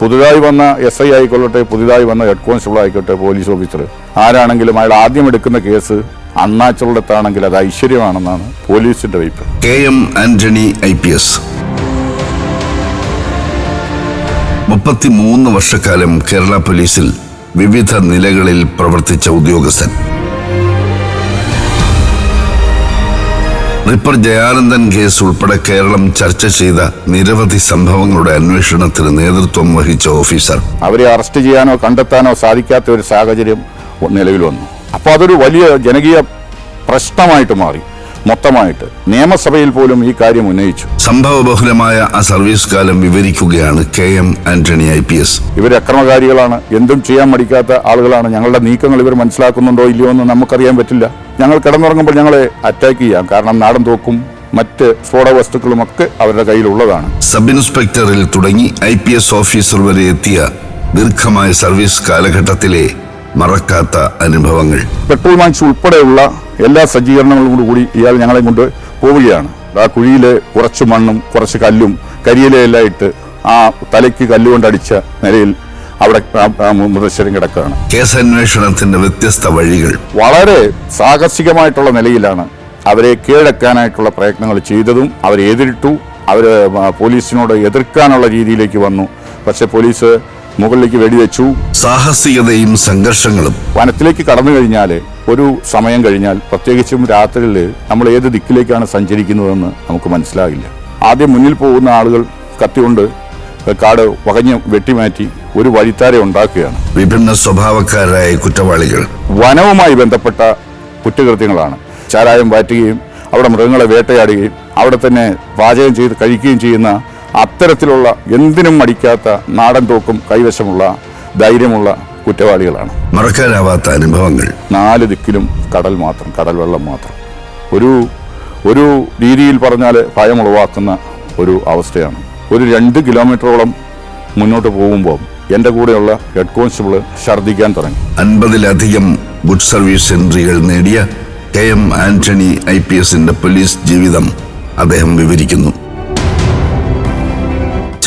പുതുതായി വന്ന S I ആയിക്കൊള്ളട്ടെ പുതുതായി വന്ന ഹെഡ് കോൺസ്റ്റബിൾ ആയിക്കോട്ടെ പോലീസ് ഓഫീസർ. ആരാണെങ്കിലും അയാൾ ആദ്യം എടുക്കുന്ന കേസ് അണ്ണാച്ചുള്ളത്താണെങ്കിൽ അത് ഐശ്വര്യമാണെന്നാണ് പോലീസിന്റെ വയ്പ് K M Antony I P S. മുപ്പത്തിമൂന്ന് വർഷക്കാലം കേരള പോലീസിൽ വിവിധ നിലകളിൽ പ്രവർത്തിച്ച ഉദ്യോഗസ്ഥൻ. റിപ്പർ ജയാനന്ദൻ കേസ് ഉൾപ്പെടെ കേരളം ചർച്ച ചെയ്ത നിരവധി സംഭവങ്ങളുടെ അന്വേഷണത്തിന് നേതൃത്വം വഹിച്ച ഓഫീസർ അവരെ അറസ്റ്റ് ചെയ്യാനോ കണ്ടെത്താനോ സാധിക്കാത്ത ഒരു സാഹചര്യം നിലവിൽ വന്നു. അപ്പോൾ അതൊരു വലിയ ജനകീയ പ്രശ്നമായിട്ട് മാറി. മൊത്തമായിട്ട് നിയമസഭയിൽ പോലും ഈ കാര്യം ഉന്നയിച്ചു. സംഭവബഹുലമായ ആ സർവീസ് കാലം വിവരിക്കുകയാണ് K M Antony I P S. ഇവർ അക്രമകാരികളാണ്. എന്തും ചെയ്യാൻ മടിക്കാത്ത ആളുകളാണ്. ഞങ്ങളുടെ നീക്കങ്ങൾ ഇവർ മനസ്സിലാക്കുന്നുണ്ടോ ഇല്ലയോ എന്ന് നമുക്കറിയാൻ പറ്റില്ല. ഞങ്ങൾ കിടന്നുറങ്ങുമ്പോൾ ഞങ്ങളെ അറ്റാക്ക് ചെയ്യാം. കാരണം നാടൻ തോക്കും മറ്റ് സ്ഫോട വസ്തുക്കളും ഒക്കെ അവരുടെ കയ്യിലുള്ളതാണ്. സബ് ഇൻസ്പെക്ടറിൽ തുടങ്ങി ഐ പി എസ് ഓഫീസർ വരെ എത്തിയ ദീർഘമായ സർവീസ് കാലഘട്ടത്തിലെ മറക്കാത്ത അനുഭവങ്ങൾ. പെട്രോൾ മാക്സ് ഉൾപ്പെടെയുള്ള എല്ലാ സജ്ജീകരണങ്ങളോടും കൂടി ഇയാൾ ഞങ്ങളെ കൊണ്ട് പോവുകയാണ്. ആ കുഴിയിലെ കുറച്ച് മണ്ണും കുറച്ച് കല്ലും കരിയിലെല്ലാം ഇട്ട് ആ തലയ്ക്ക് കല്ലുകൊണ്ടടിച്ച നിലയിൽ അവിടെ മൃതശ്വരം മൃതശരീരം കിടക്കുകയാണ്. കേസന്വേഷണത്തിന്റെ വ്യത്യസ്ത വഴികൾ. വളരെ സാഹസികമായിട്ടുള്ള നിലയിലാണ് അവരെ കീഴടക്കാനായിട്ടുള്ള പ്രയത്നങ്ങൾ ചെയ്തതും അവരെ എതിരിട്ടു. അവർ പോലീസിനോട് എതിർക്കാനുള്ള രീതിയിലേക്ക് വന്നു. പക്ഷെ പോലീസ് മുകളിലേക്ക് വെടിവെച്ചു. സാഹസികതയും സംഘർഷങ്ങളും വനത്തിലേക്ക് കടന്നു കഴിഞ്ഞാൽ ഒരു സമയം കഴിഞ്ഞാൽ പ്രത്യേകിച്ചും രാത്രിയിൽ നമ്മൾ ഏത് ദിക്കിലേക്കാണ് സഞ്ചരിക്കുന്നതെന്ന് നമുക്ക് മനസ്സിലാകില്ല. ആദ്യം മുന്നിൽ പോകുന്ന ആളുകൾ കത്തികൊണ്ട് കാട് വകഞ്ഞ് വെട്ടിമാറ്റി ഒരു വഴിത്താര ഉണ്ടാക്കുകയാണ്. വിഭിന്ന സ്വഭാവക്കാരായ കുറ്റവാളികൾ. വനവുമായി ബന്ധപ്പെട്ട കുറ്റകൃത്യങ്ങളാണ്. ചാരായം വാറ്റുകയും അവിടെ മൃഗങ്ങളെ വേട്ടയാടുകയും അവിടെ തന്നെ പാചകം ചെയ്ത് കഴിക്കുകയും ചെയ്യുന്ന അത്തരത്തിലുള്ള എന്തിനും മടിക്കാത്ത നാടൻ തോക്കും കൈവശമുള്ള ധൈര്യമുള്ള കുറ്റവാളികളാണ്. മറക്കാനാവാത്ത അനുഭവങ്ങൾ. നാല് ദിക്കിലും കടൽ മാത്രം കടൽ വെള്ളം മാത്രം. ഒരു ഒരു രീതിയിൽ പറഞ്ഞാൽ ഭയമുളവാക്കുന്ന ഒരു അവസ്ഥയാണ്. ഒരു രണ്ട് കിലോമീറ്ററോളം മുന്നോട്ട് പോകുമ്പോൾ എന്റെ കൂടെയുള്ള ഹെഡ് കോൺസ്റ്റബിൾ ഛർദ്ദിക്കാൻ തുടങ്ങി. അൻപതിലധികം ഗുഡ് സർവീസ് എൻട്രികൾ നേടിയ K M Antony I P എസിന്റെ പോലീസ് ജീവിതം അദ്ദേഹം വിവരിക്കുന്നു.